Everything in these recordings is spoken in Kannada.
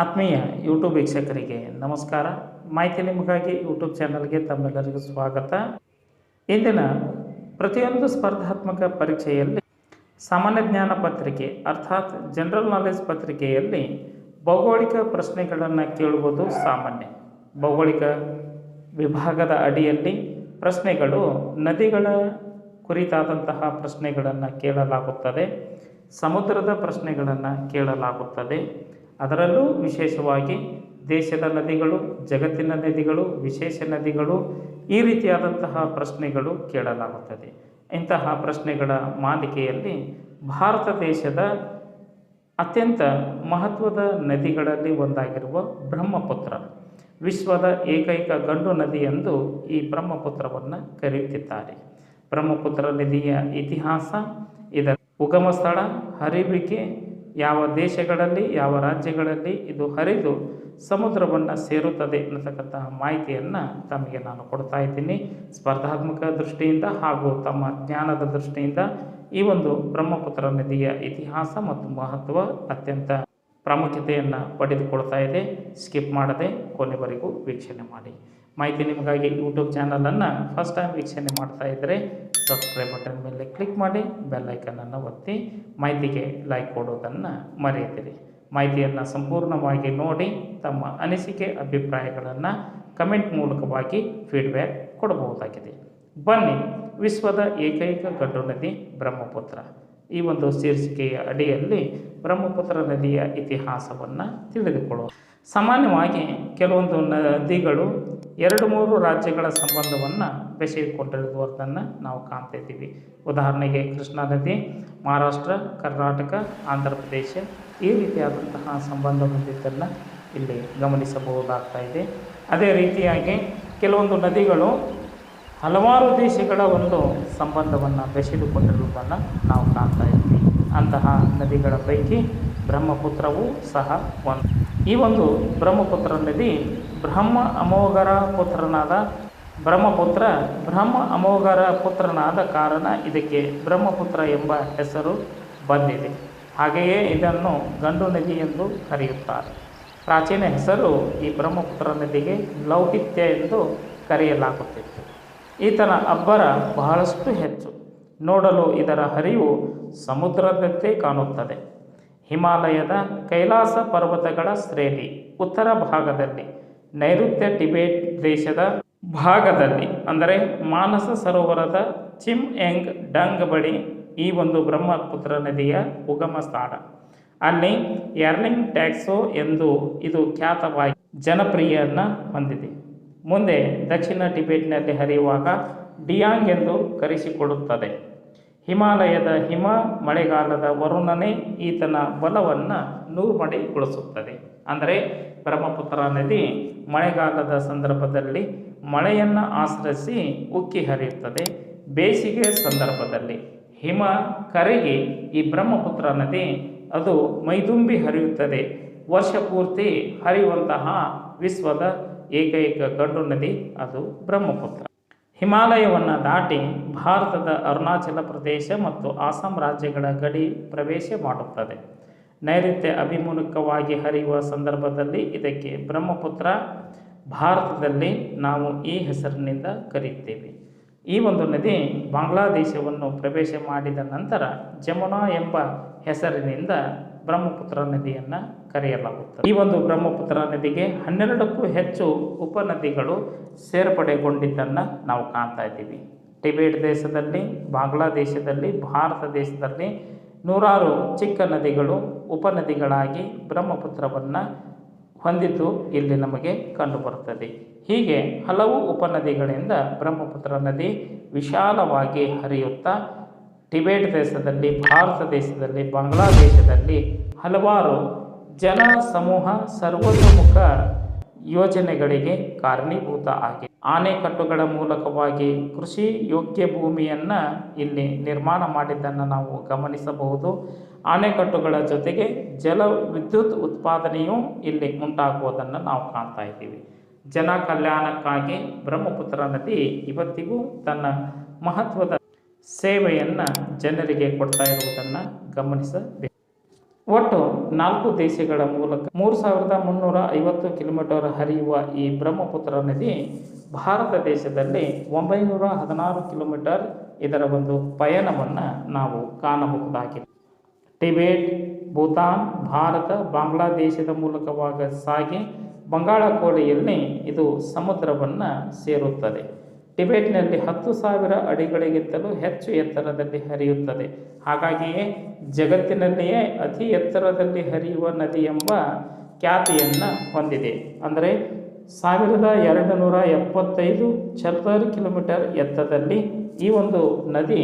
ಆತ್ಮೀಯ ಯೂಟ್ಯೂಬ್ ವೀಕ್ಷಕರಿಗೆ ನಮಸ್ಕಾರ. ಮಾಹಿತಿ ನಿಮಗಾಗಿ ಯೂಟ್ಯೂಬ್ ಚಾನಲ್ಗೆ ತಮ್ಮೆಲ್ಲರಿಗೂ ಸ್ವಾಗತ. ಇಂದಿನ ಪ್ರತಿಯೊಂದು ಸ್ಪರ್ಧಾತ್ಮಕ ಪರೀಕ್ಷೆಯಲ್ಲಿ ಸಾಮಾನ್ಯ ಜ್ಞಾನ ಪತ್ರಿಕೆ ಅರ್ಥಾತ್ ಜನರಲ್ ನಾಲೆಜ್ ಪತ್ರಿಕೆಯಲ್ಲಿ ಭೌಗೋಳಿಕ ಪ್ರಶ್ನೆಗಳನ್ನು ಕೇಳುವುದು ಸಾಮಾನ್ಯ. ಭೌಗೋಳಿಕ ವಿಭಾಗದ ಅಡಿಯಲ್ಲಿ ಪ್ರಶ್ನೆಗಳು ನದಿಗಳ ಕುರಿತಾದಂತಹ ಪ್ರಶ್ನೆಗಳನ್ನು ಕೇಳಲಾಗುತ್ತದೆ. ಸಮುದ್ರದ ಪ್ರಶ್ನೆಗಳನ್ನು ಕೇಳಲಾಗುತ್ತದೆ. ಅದರಲ್ಲೂ ವಿಶೇಷವಾಗಿ ದೇಶದ ನದಿಗಳು, ಜಗತ್ತಿನ ನದಿಗಳು, ವಿಶೇಷ ನದಿಗಳು ಈ ರೀತಿಯಾದಂತಹ ಪ್ರಶ್ನೆಗಳು ಕೇಳಲಾಗುತ್ತದೆ. ಇಂತಹ ಪ್ರಶ್ನೆಗಳ ಮಾಲಿಕೆಯಲ್ಲಿ ಭಾರತ ದೇಶದ ಅತ್ಯಂತ ಮಹತ್ವದ ನದಿಗಳಲ್ಲಿ ಒಂದಾಗಿರುವ ಬ್ರಹ್ಮಪುತ್ರ, ವಿಶ್ವದ ಏಕೈಕ ಗಂಡು ನದಿ ಎಂದು ಈ ಬ್ರಹ್ಮಪುತ್ರವನ್ನು ಕರೆಯುತ್ತಿದ್ದಾರೆ. ಬ್ರಹ್ಮಪುತ್ರ ನದಿಯ ಇತಿಹಾಸ, ಇದರ ಉಗಮ ಸ್ಥಳ ಹರಿವಿಕೆ ಯಾವ ದೇಶಗಳಲ್ಲಿ, ಯಾವ ರಾಜ್ಯಗಳಲ್ಲಿ ಇದು ಹರಿದು ಸಮುದ್ರವನ್ನು ಸೇರುತ್ತದೆ ಅನ್ನತಕ್ಕಂತಹ ಮಾಹಿತಿಯನ್ನು ತಮಗೆ ನಾನು ಕೊಡ್ತಾ ಇದ್ದೀನಿ. ಸ್ಪರ್ಧಾತ್ಮಕ ದೃಷ್ಟಿಯಿಂದ ಹಾಗೂ ತಮ್ಮ ಜ್ಞಾನದ ದೃಷ್ಟಿಯಿಂದ ಈ ಒಂದು ಬ್ರಹ್ಮಪುತ್ರ ನದಿಯ ಇತಿಹಾಸ ಮತ್ತು ಮಹತ್ವ ಅತ್ಯಂತ ಪ್ರಾಮುಖ್ಯತೆಯನ್ನು ಪಡೆದುಕೊಳ್ತಾ ಇದೆ. ಸ್ಕಿಪ್ ಮಾಡದೆ ಕೊನೆವರೆಗೂ ವೀಕ್ಷಣೆ ಮಾಡಿ. ಮಾಹಿತಿ ನಿಮಗಾಗಿ ಯೂಟ್ಯೂಬ್ ಚಾನಲನ್ನು ಫಸ್ಟ್ ಟೈಮ್ ವೀಕ್ಷಣೆ ಮಾಡ್ತಾ ಇದ್ದರೆ ಸಬ್ಸ್ಕ್ರೈಬ್ ಬಟನ್ ಮೇಲೆ ಕ್ಲಿಕ್ ಮಾಡಿ ಬೆಲ್ಲೈಕನನ್ನು ಒತ್ತಿ ಮಾಹಿತಿಗೆ ಲೈಕ್ ಕೊಡೋದನ್ನು ಮರೆಯದಿರಿ. ಮಾಹಿತಿಯನ್ನು ಸಂಪೂರ್ಣವಾಗಿ ನೋಡಿ, ತಮ್ಮ ಅನಿಸಿಕೆ, ಅಭಿಪ್ರಾಯಗಳನ್ನು ಕಮೆಂಟ್ ಮೂಲಕವಾಗಿ ಫೀಡ್ಬ್ಯಾಕ್ ಕೊಡಬಹುದಾಗಿದೆ. ಬನ್ನಿ, ವಿಶ್ವದ ಏಕೈಕ ಗಡ್ಡು ನದಿ ಬ್ರಹ್ಮಪುತ್ರ. ಈ ಒಂದು ಶೀರ್ಷಿಕೆಯ ಅಡಿಯಲ್ಲಿ ಬ್ರಹ್ಮಪುತ್ರ ನದಿಯ ಇತಿಹಾಸವನ್ನು ತಿಳಿದುಕೊಳ್ಳೋಣ. ಸಾಮಾನ್ಯವಾಗಿ ಕೆಲವೊಂದು ನದಿಗಳು ಎರಡು ಮೂರು ರಾಜ್ಯಗಳ ಸಂಬಂಧವನ್ನು ಬೆಸೆದುಕೊಂಡಿರುವುದನ್ನು ನಾವು ಕಾಣ್ತಾ ಇದ್ದೀವಿ. ಉದಾಹರಣೆಗೆ ಕೃಷ್ಣಾ ನದಿ, ಮಹಾರಾಷ್ಟ್ರ, ಕರ್ನಾಟಕ, ಆಂಧ್ರ ಪ್ರದೇಶ ಈ ರೀತಿಯಾದಂತಹ ಸಂಬಂಧ ಹೊಂದಿದ್ದನ್ನು ಇಲ್ಲಿ ಗಮನಿಸಬಹುದಾಗ್ತಾ ಇದೆ. ಅದೇ ರೀತಿಯಾಗಿ ಕೆಲವೊಂದು ನದಿಗಳು ಹಲವಾರು ದೇಶಗಳ ಒಂದು ಸಂಬಂಧವನ್ನು ಬೆಸೆದುಕೊಂಡಿರುವುದನ್ನು ನಾವು ಕಾಣ್ತಾ ಇದ್ದೀವಿ. ಅಂತಹ ನದಿಗಳ ಪೈಕಿ ಬ್ರಹ್ಮಪುತ್ರವೂ ಸಹ ಒಂದು. ಈ ಒಂದು ಬ್ರಹ್ಮಪುತ್ರ ನದಿ ಬ್ರಹ್ಮ ಅಮೋಘರ ಪುತ್ರನಾದ ಬ್ರಹ್ಮಪುತ್ರ ಬ್ರಹ್ಮ ಅಮೋಘರ ಪುತ್ರನಾದ ಕಾರಣ ಇದಕ್ಕೆ ಬ್ರಹ್ಮಪುತ್ರ ಎಂಬ ಹೆಸರು ಬಂದಿದೆ. ಹಾಗೆಯೇ ಇದನ್ನು ಗಂಡು ನದಿ ಎಂದು ಕರೆಯುತ್ತಾರೆ. ಪ್ರಾಚೀನ ಹೆಸರು ಈ ಬ್ರಹ್ಮಪುತ್ರ ನದಿಗೆ ಲೌಹಿತ್ಯ ಎಂದು ಕರೆಯಲಾಗುತ್ತಿತ್ತು. ಈತನ ಅಬ್ಬರ ಬಹಳಷ್ಟು ಹೆಚ್ಚು. ನೋಡಲು ಇದರ ಹರಿವು ಸಮುದ್ರದಂತೆ ಕಾಣುತ್ತದೆ. ಹಿಮಾಲಯದ ಕೈಲಾಸ ಪರ್ವತಗಳ ಶ್ರೇಣಿ ಉತ್ತರ ಭಾಗದಲ್ಲಿ, ನೈಋತ್ಯ ಟಿಬೇಟ್ ದೇಶದ ಭಾಗದಲ್ಲಿ, ಅಂದರೆ ಮಾನಸ ಸರೋವರದ ಚಿಮ್ ಎಂಗ್ ಡಂಗ್ ಬಳಿ ಈ ಒಂದು ಬ್ರಹ್ಮಪುತ್ರ ನದಿಯ ಉಗಮ ಸ್ಥಾನ. ಅಲ್ಲಿ ಎರ್ಲಿಂಗ್ ಟ್ಯಾಕ್ಸೋ ಎಂದು ಇದು ಖ್ಯಾತವಾಗಿ ಜನಪ್ರಿಯನ್ನು ಹೊಂದಿದೆ. ಮುಂದೆ ದಕ್ಷಿಣ ಟಿಬೆಟ್ನಲ್ಲಿ ಹರಿಯುವಾಗ ಡಿಯಾಂಗ್ ಎಂದು ಕರೆಸಿಕೊಳ್ಳುತ್ತದೆ ಹಿಮಾಲಯದ ಹಿಮ ಮಳೆಗಾಲದ ವರುಣನೆ ಈತನ ಬಲವನ್ನು ನೂರ್ಮಡಿಗೊಳಿಸುತ್ತದೆ. ಅಂದರೆ ಬ್ರಹ್ಮಪುತ್ರ ನದಿ ಮಳೆಗಾಲದ ಸಂದರ್ಭದಲ್ಲಿ ಮಳೆಯನ್ನು ಆಶ್ರಯಿಸಿ ಉಕ್ಕಿ ಹರಿಯುತ್ತದೆ. ಬೇಸಿಗೆ ಸಂದರ್ಭದಲ್ಲಿ ಹಿಮ ಕರಗಿ ಈ ಬ್ರಹ್ಮಪುತ್ರ ನದಿ ಅದು ಮೈದುಂಬಿ ಹರಿಯುತ್ತದೆ. ವರ್ಷ ಪೂರ್ತಿ ಹರಿಯುವಂತಹ ವಿಶ್ವದ ಏಕೈಕ ಗಂಡು ನದಿ ಅದು ಬ್ರಹ್ಮಪುತ್ರ. ಹಿಮಾಲಯವನ್ನು ದಾಟಿ ಭಾರತದ ಅರುಣಾಚಲ ಪ್ರದೇಶ ಮತ್ತು ಅಸ್ಸಾಂ ರಾಜ್ಯಗಳ ಗಡಿ ಪ್ರವೇಶ ಮಾಡುತ್ತದೆ. ನೈಋತ್ಯ ಅಭಿಮುಖವಾಗಿ ಹರಿಯುವ ಸಂದರ್ಭದಲ್ಲಿ ಇದಕ್ಕೆ ಬ್ರಹ್ಮಪುತ್ರ ಭಾರತದಲ್ಲಿ ನಾವು ಈ ಹೆಸರಿನಿಂದ ಕರೆಯುತ್ತೇವೆ. ಈ ಒಂದು ನದಿ ಬಾಂಗ್ಲಾದೇಶವನ್ನು ಪ್ರವೇಶ ಮಾಡಿದ ನಂತರ ಜಮುನಾ ಎಂಬ ಹೆಸರಿನಿಂದ ಬ್ರಹ್ಮಪುತ್ರ ನದಿಯನ್ನು ಕರೆಯಲಾಗುತ್ತದೆ. ಈ ಒಂದು ಬ್ರಹ್ಮಪುತ್ರ ನದಿಗೆ ಹನ್ನೆರಡಕ್ಕೂ ಹೆಚ್ಚು ಉಪನದಿಗಳು ಸೇರ್ಪಡೆಗೊಂಡಿದ್ದನ್ನು ನಾವು ಕಾಣ್ತಾ ಇದ್ದೀವಿ. ಟಿಬೇಟ್ ದೇಶದಲ್ಲಿ, ಬಾಂಗ್ಲಾದೇಶದಲ್ಲಿ, ಭಾರತ ದೇಶದಲ್ಲಿ ನೂರಾರು ಚಿಕ್ಕ ನದಿಗಳು ಉಪನದಿಗಳಾಗಿ ಬ್ರಹ್ಮಪುತ್ರವನ್ನು ಹೊಂದಿದ್ದು ಇಲ್ಲಿ ನಮಗೆ ಕಂಡುಬರುತ್ತದೆ. ಹೀಗೆ ಹಲವು ಉಪನದಿಗಳಿಂದ ಬ್ರಹ್ಮಪುತ್ರ ನದಿ ವಿಶಾಲವಾಗಿ ಹರಿಯುತ್ತಾ ಟಿಬೇಟ್ ದೇಶದಲ್ಲಿ, ಭಾರತ ದೇಶದಲ್ಲಿ, ಬಾಂಗ್ಲಾದೇಶದಲ್ಲಿ ಹಲವಾರು ಜನ ಸಮೂಹ ಸರ್ವತೋಮುಖ ಯೋಜನೆಗಳಿಗೆ ಕಾರಣೀಭೂತ ಆಗಿದೆ. ಆನೆಕಟ್ಟುಗಳ ಮೂಲಕವಾಗಿ ಕೃಷಿ ಯೋಗ್ಯ ಭೂಮಿಯನ್ನು ಇಲ್ಲಿ ನಿರ್ಮಾಣ ಮಾಡಿದ್ದನ್ನು ನಾವು ಗಮನಿಸಬಹುದು. ಆನೆಕಟ್ಟುಗಳ ಜೊತೆಗೆ ಜಲ ವಿದ್ಯುತ್ ಉತ್ಪಾದನೆಯೂ ಇಲ್ಲಿ ಉಂಟಾಗುವುದನ್ನು ನಾವು ಕಾಣ್ತಾ ಇದ್ದೀವಿ. ಜನ ಕಲ್ಯಾಣಕ್ಕಾಗಿ ಬ್ರಹ್ಮಪುತ್ರ ನದಿ ಇವತ್ತಿಗೂ ತನ್ನ ಮಹತ್ವದ ಸೇವೆಯನ್ನು ಜನರಿಗೆ ಕೊಡ್ತಾ ಇರುವುದನ್ನು ಗಮನಿಸಬೇಕು. ಒಟ್ಟು ನಾಲ್ಕು ದೇಶಗಳ ಮೂಲಕ ಮೂರು ಸಾವಿರದ ಮುನ್ನೂರ ಐವತ್ತು ಕಿಲೋಮೀಟರ್ ಹರಿಯುವ ಈ ಬ್ರಹ್ಮಪುತ್ರ ನದಿ ಭಾರತ ದೇಶದಲ್ಲಿ ಒಂಬೈನೂರ ಹದಿನಾರು ಕಿಲೋಮೀಟರ್ ಇದರ ಒಂದು ಪಯಣವನ್ನು ನಾವು ಕಾಣಬಹುದಾಗಿದೆ. ಟಿಬೇಟ್, ಭೂತಾನ್, ಭಾರತ, ಬಾಂಗ್ಲಾದೇಶದ ಮೂಲಕವಾಗ ಸಾಗಿ ಬಂಗಾಳ ಕೋಡೆಯಲ್ಲಿ ಇದು ಸಮುದ್ರವನ್ನು ಸೇರುತ್ತದೆ. ಟಿಬೇಟ್ನಲ್ಲಿ ಹತ್ತು ಸಾವಿರ ಅಡಿಗಳಿಗಿಂತಲೂ ಹೆಚ್ಚು ಎತ್ತರದಲ್ಲಿ ಹರಿಯುತ್ತದೆ. ಹಾಗಾಗಿಯೇ ಜಗತ್ತಿನಲ್ಲಿಯೇ ಅತಿ ಎತ್ತರದಲ್ಲಿ ಹರಿಯುವ ನದಿ ಎಂಬ ಖ್ಯಾತಿಯನ್ನು ಹೊಂದಿದೆ. ಅಂದರೆ ಸಾವಿರದ ಎರಡು ನೂರ ಎಪ್ಪತ್ತೈದು ಚದರ ಕಿಲೋಮೀಟರ್ ಎತ್ತರದಲ್ಲಿ ಈ ಒಂದು ನದಿ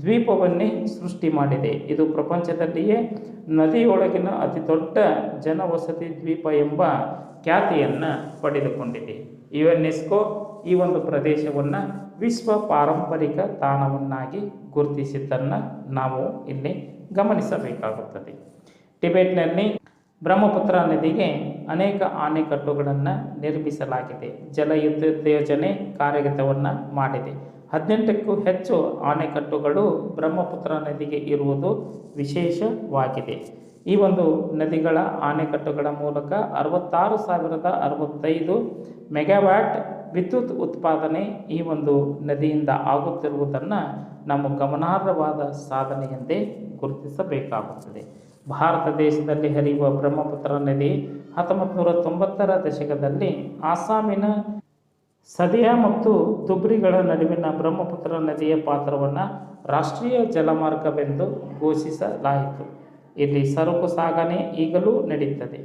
ದ್ವೀಪವನ್ನೇ ಸೃಷ್ಟಿ ಮಾಡಿದೆ. ಇದು ಪ್ರಪಂಚದಲ್ಲಿಯೇ ನದಿಯೊಳಗಿನ ಅತಿ ದೊಡ್ಡ ಜನವಸತಿ ದ್ವೀಪ ಎಂಬ ಖ್ಯಾತಿಯನ್ನು ಪಡೆದುಕೊಂಡಿದೆ. ಯುನೆಸ್ಕೋ ಈ ಒಂದು ಪ್ರದೇಶವನ್ನು ವಿಶ್ವ ಪಾರಂಪರಿಕ ತಾಣವನ್ನಾಗಿ ಗುರುತಿಸಿದ್ದನ್ನು ನಾವು ಇಲ್ಲಿ ಗಮನಿಸಬೇಕಾಗುತ್ತದೆ. ಟಿಬೆಟ್ನಲ್ಲಿ ಬ್ರಹ್ಮಪುತ್ರ ನದಿಗೆ ಅನೇಕ ಆಣೆಕಟ್ಟುಗಳನ್ನು ನಿರ್ಮಿಸಲಾಗಿದೆ. ಜಲಯುದ್ಧ ಯೋಜನೆ ಕಾರ್ಯಗತವನ್ನು ಮಾಡಿದೆ. ಹದಿನೆಂಟಕ್ಕೂ ಹೆಚ್ಚು ಆಣೆಕಟ್ಟುಗಳು ಬ್ರಹ್ಮಪುತ್ರ ನದಿಗೆ ಇರುವುದು ವಿಶೇಷವಾಗಿದೆ. ಈ ಒಂದು ನದಿಗಳ ಆಣೆಕಟ್ಟುಗಳ ಮೂಲಕ ಅರವತ್ತಾರು ಸಾವಿರದ ಅರವತ್ತೈದು ಮೆಗಾವ್ಯಾಟ್ ವಿದ್ಯುತ್ ಉತ್ಪಾದನೆ ಈ ಒಂದು ನದಿಯಿಂದ ಆಗುತ್ತಿರುವುದನ್ನು ನಮ್ಮ ಗಮನಾರ್ಹವಾದ ಸಾಧನೆ ಎಂದೇ ಗುರುತಿಸಬೇಕಾಗುತ್ತದೆ. ಭಾರತ ದೇಶದಲ್ಲಿ ಹರಿಯುವ ಬ್ರಹ್ಮಪುತ್ರ ನದಿ ಹತ್ತೊಂಬತ್ತು ನೂರ ತೊಂಬತ್ತರ ದಶಕದಲ್ಲಿ ಆಸಾಮಿನ ಸದಿಯಾ ಮತ್ತು ತುಬ್ರಿಗಳ ನಡುವಿನ ಬ್ರಹ್ಮಪುತ್ರ ನದಿಯ ಪಾತ್ರವನ್ನು ರಾಷ್ಟ್ರೀಯ ಜಲಮಾರ್ಗವೆಂದು ಘೋಷಿಸಲಾಯಿತು. ಇಲ್ಲಿ ಸರಕು ಸಾಗಣೆ ಈಗಲೂ ನಡೆಯುತ್ತದೆ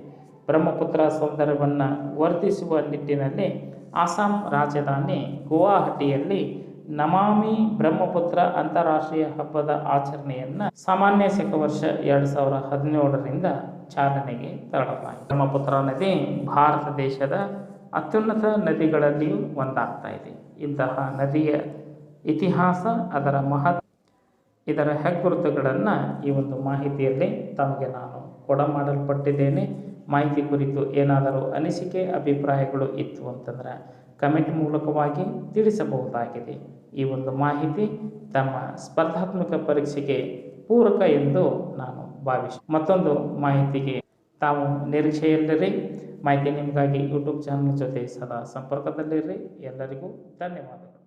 ಬ್ರಹ್ಮಪುತ್ರ ಸೌಂದರ್ಯವನ್ನು ವರ್ಧಿಸುವ ನಿಟ್ಟಿನಲ್ಲಿ ಅಸ್ಸಾಂ ರಾಜಧಾನಿ ಗುವಾಹಟಿಯಲ್ಲಿ ನಮಾಮಿ ಬ್ರಹ್ಮಪುತ್ರ ಅಂತಾರಾಷ್ಟ್ರೀಯ ಹಬ್ಬದ ಆಚರಣೆಯನ್ನು ಸಾಮಾನ್ಯ ವರ್ಷ ಎರಡು ಸಾವಿರ ಹದಿನೇಳರಿಂದ ಚಾಲನೆಗೆ ತರಲಾಯಿತು ಬ್ರಹ್ಮಪುತ್ರ ನದಿ ಭಾರತ ದೇಶದ ಅತ್ಯುನ್ನತ ನದಿಗಳಲ್ಲಿಯೂ ಒಂದಾಗ್ತಾ ಇದೆ. ಇಂತಹ ನದಿಯ ಇತಿಹಾಸ, ಅದರ ಮಹತ್ವ, ಇದರ ಹೆಗ್ಗುರುತುಗಳನ್ನು ಈ ಒಂದು ಮಾಹಿತಿಯಲ್ಲಿ ತಮಗೆ ನಾನು ಕೊಡ ಮಾಡಲ್ಪಟ್ಟಿದ್ದೇನೆ ಮಾಹಿತಿ ಕುರಿತು ಏನಾದರೂ ಅನಿಸಿಕೆ, ಅಭಿಪ್ರಾಯಗಳು ಇತ್ತು ಅಂತಂದ್ರೆ ಕಮೆಂಟ್ ಮೂಲಕವಾಗಿ ತಿಳಿಸಬಹುದಾಗಿದೆ. ಈ ಒಂದು ಮಾಹಿತಿ ತಮ್ಮ ಸ್ಪರ್ಧಾತ್ಮಕ ಪರೀಕ್ಷೆಗೆ ಪೂರಕ ಎಂದು ನಾನು ಭಾವಿಸಿ, ಮತ್ತೊಂದು ಮಾಹಿತಿಗೆ ತಾವು ನಿರೀಕ್ಷೆಯಲ್ಲಿರಿ. ಮಾಹಿತಿ ನಿಮಗಾಗಿ ಯೂಟ್ಯೂಬ್ ಚಾನಲ್ ಜೊತೆ ಸದಾ ಸಂಪರ್ಕದಲ್ಲಿರಿ. ಎಲ್ಲರಿಗೂ ಧನ್ಯವಾದಗಳು.